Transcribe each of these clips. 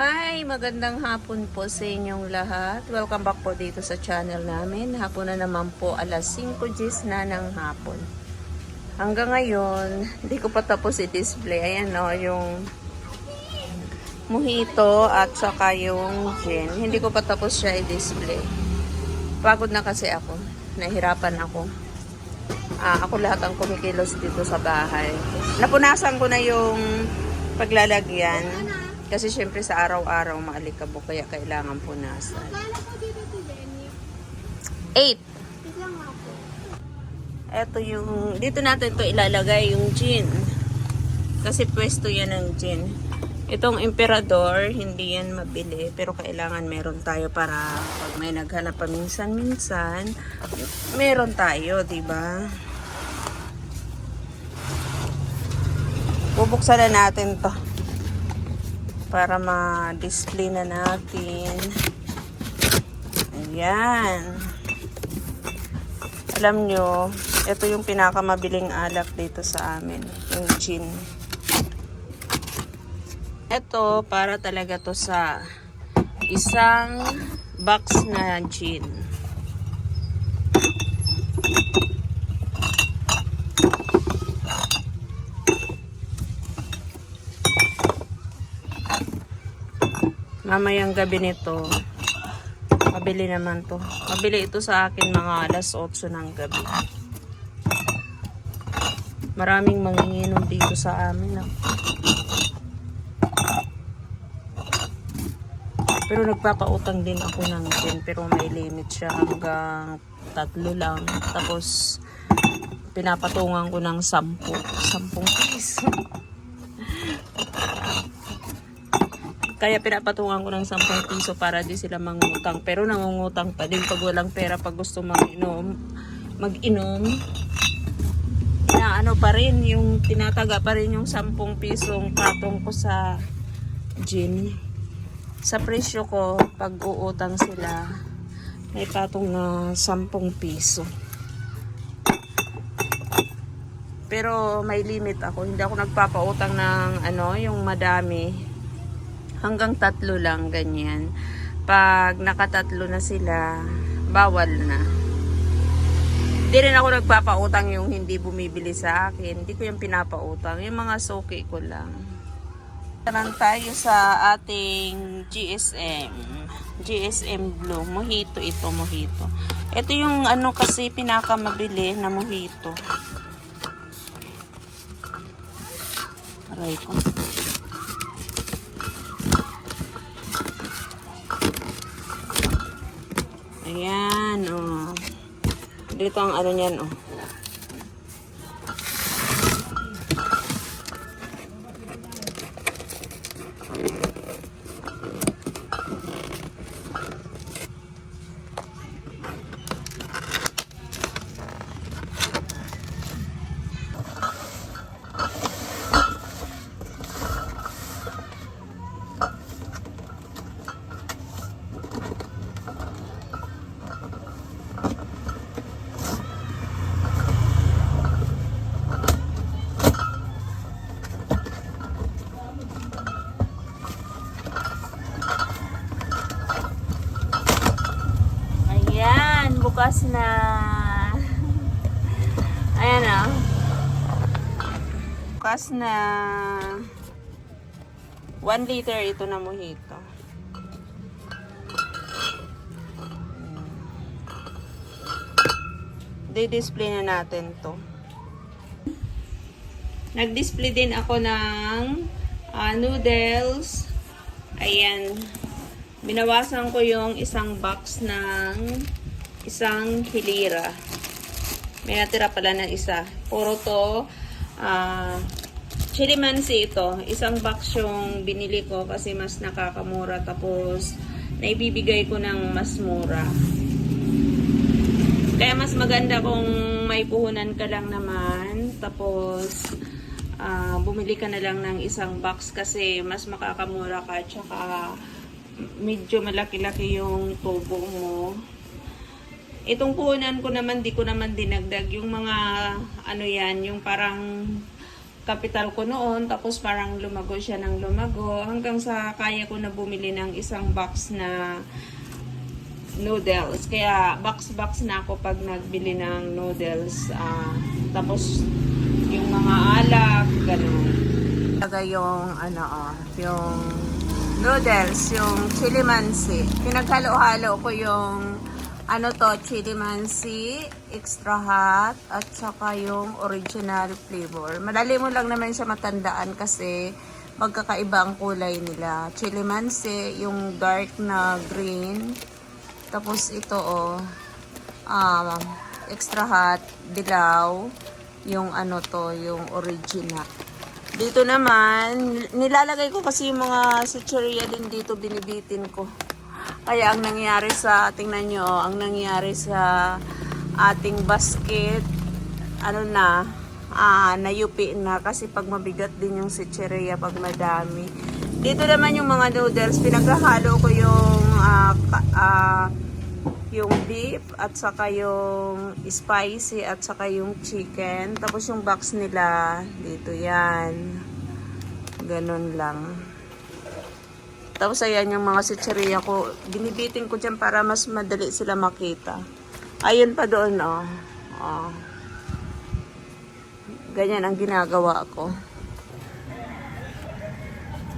Hi! Magandang hapon po sa inyong lahat. Welcome back po dito sa channel namin. Hapon na naman po, alas 5 gis na ng hapon. Hanggang ngayon, hindi ko pa tapos i-display. Ayan o, yung mojito at saka yung gin. Hindi ko pa tapos siya i-display. Pagod na kasi ako. Nahirapan ako. Ah, ako lahat ang kumikilos dito sa bahay. Napunasan ko na yung paglalagyan. Kasi syempre sa araw-araw maalikabok kaya kailangan punasan. Kala ko dito to Jenny. 8. Wait lang ako. Ito yung, dito natin to ilalagay yung gin. Kasi pwesto yan ng gin. Itong emperador, hindi yan mabili. Pero kailangan meron tayo para pag may naghanap pa minsan-minsan, meron tayo, di ba? Bubuksan na natin to. Para ma-display na natin. Ayan. Alam nyo, ito yung pinakamabiling alak dito sa amin. Yung gin. Ito, para talaga to sa isang box na gin. Mamayang gabi nito, Mabili naman to. Mabili ito sa akin mga alas 8 ng gabi. Maraming manginginom dito sa amin. ah. Pero nagpapautang din ako ng gin. Pero may limit siya hanggang tatlo lang. Tapos pinapatungan ko ng sampu. Sampung piso. Kaya pinapatungan ko ng 10 piso para di sila mangutang. Pero nangungutang pa din pag walang pera pag gusto mag-inom. Mag-inom. Na ano pa rin, yung tinataga pa rin yung 10 pisong patong ko sa gin. Sa presyo ko, pag uutang sila, may patong na 10 piso. Pero may limit ako. Hindi ako nagpapautang ng ano, yung madami hanggang tatlo lang ganyan. Pag nakatatlo na sila, bawal na. Hindi rin ako nagpapautang yung hindi bumibili sa akin. Hindi ko yung pinapautang. Yung mga soke ko lang. Naman tayo sa ating GSM. GSM Blue. Mojito ito, mojito. Ito yung ano kasi pinakamabili na mojito. Aray ko. Ayan, oh. Dito ang ano niyan, oh bukas na. Ayan ah. Bukas na. 1 liter ito na mojito. Di-display na natin to. Nag-display din ako ng ah, noodles. Ayan. Binawasan ko yung isang box ng isang hilira. May natira pala ng isa. Puro to ah chili mansi ito. Isang box yung binili ko kasi mas nakakamura. Tapos naibibigay ko ng mas mura. Kaya mas maganda kung may puhunan ka lang naman. Tapos ah, bumili ka na lang ng isang box kasi mas makakamura ka. Tsaka medyo malaki-laki yung tubo mo. Itong puhunan ko naman, di ko naman dinagdag. Yung mga, ano yan, yung parang kapital ko noon. Tapos parang lumago siya ng lumago. Hanggang sa kaya ko na bumili ng isang box na noodles. Kaya box-box na ako pag nagbili ng noodles. Ah, tapos yung mga alak, ganun. Talaga yung ano oh, yung noodles, yung chili mansi. Pinaghalo-halo ko yung ano to, chili mansi, extra hot, at saka yung original flavor. Madali mo lang naman siya matandaan kasi magkakaiba ang kulay nila. Chili mansi, yung dark na green, tapos ito oh, um, extra hot, dilaw, yung ano to, yung original. Dito naman, nilalagay ko kasi yung mga sucheria din dito, binibitin ko. Kaya ang nangyari sa, tingnan nyo, ang nangyari sa ating basket, ano na, ah, nayupi na kasi pag mabigat din yung sucheria pag madami. Dito naman yung mga noodles, pinaghahalo ko yung ka- ah, yung beef at saka yung spicy at saka yung chicken. Tapos yung box nila dito yan. Ganun lang. Tapos ayan yung mga sitseria ko. Binibitin ko dyan para mas madali sila makita. Ayun pa doon oh. oh. Ganyan ang ginagawa ko.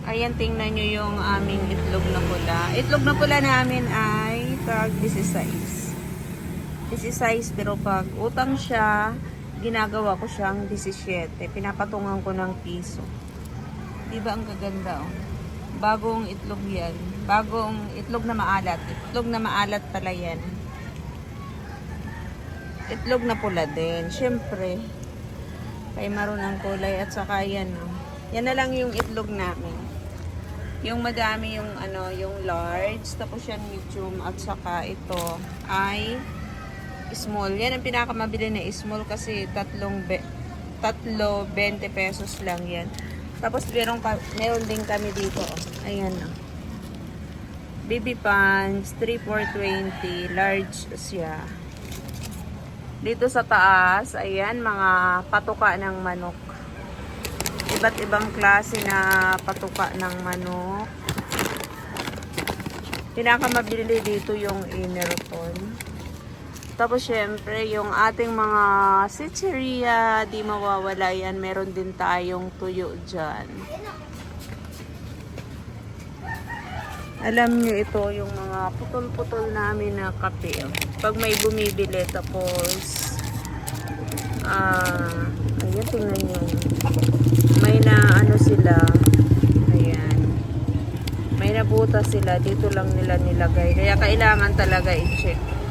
Ayan, tingnan nyo yung aming itlog na pula. Itlog na pula namin ay tag 16. 16 pero pag utang siya, ginagawa ko siyang 17. Pinapatungan ko ng piso. Diba ang gaganda oh. Bagong itlog yan. Bagong itlog na maalat. Itlog na maalat pala yan. Itlog na pula din. Siyempre. Kay maroon ang kulay at saka yan oh. Yan na lang yung itlog namin. Yung madami yung ano, yung large, tapos yan medium at saka ito ay small. Yan ang pinakamabili na small kasi tatlong be, tatlo 20 pesos lang yan. Tapos meron, meron din kami dito. Oh. Ayan oh. Baby pants, 3 for 20. Large siya. Dito sa taas, ayan, mga patuka ng manok. Iba't ibang klase na patuka ng manok. Pinakamabili dito yung inner tone. Tapos syempre, yung ating mga sitcheria, di mawawala yan. Meron din tayong tuyo dyan. Alam nyo ito, yung mga putol-putol namin na kape. Pag may bumibili, tapos, ah, ayan, tingnan nyo. May na, ano sila, ayan. May nabuta sila, dito lang nila nilagay. Kaya kailangan talaga i-check.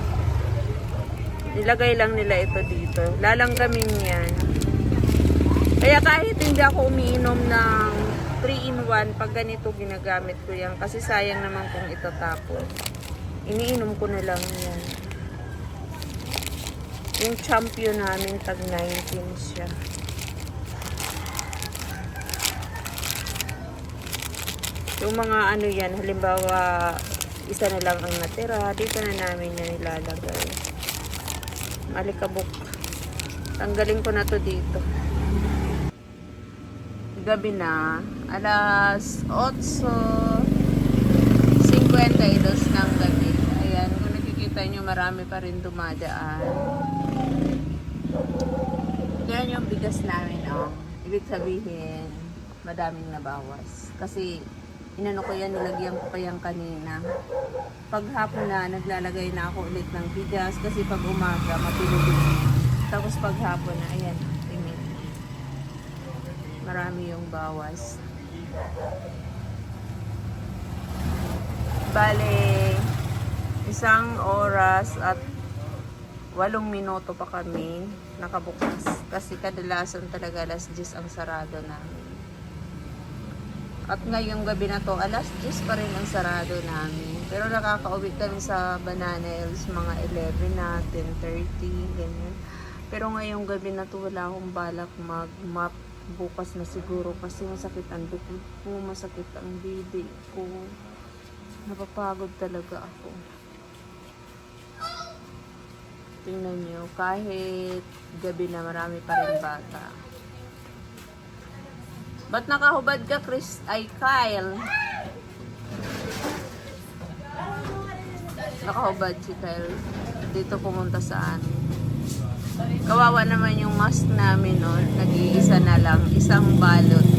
Nilagay lang nila ito dito. Lalanggamin yan. Kaya kahit hindi ako umiinom ng 3-in-1, pag ganito ginagamit ko yan. Kasi sayang naman kung itatapon. Iniinom ko na lang yan. Yung champion namin, tag 19 siya. Yung mga ano yan, halimbawa, isa na lang ang natira, dito na namin yan ilalagay. Malikabok. Tanggalin ko na to dito. Gabi na, alas 8.52 ng gabi. Ayan, kung nakikita nyo, marami pa rin dumadaan. Yan yung bigas namin, oh. Ibig sabihin, madaming nabawas. Kasi, inano ko yan, nilagyan ko pa yan kanina. Pag hapon na, naglalagay na ako ulit ng bigas. Kasi pag umaga, matulog Tapos pag hapon na, ayan, tingin. Marami yung bawas. Bale, isang oras at walong minuto pa kami nakabukas. Kasi kadalasan talaga alas 10 ang sarado namin. At ngayong gabi na to, alas 10 pa rin ang sarado namin. Pero nakakauwi kami sa Banana Hills mga 11 na, 10.30, ganyan. Pero ngayong gabi na to, wala akong balak mag-map bukas na siguro kasi masakit ang dukod ko, masakit ang bibi ko. Napapagod talaga ako. Tingnan nyo, kahit gabi na marami pa rin bata. Ba't nakahubad ka, Chris? Ay, Kyle. Nakahubad si Kyle. Dito pumunta sa amin. Kawawa naman yung mask namin, no? Nag-iisa na lang. Isang balot.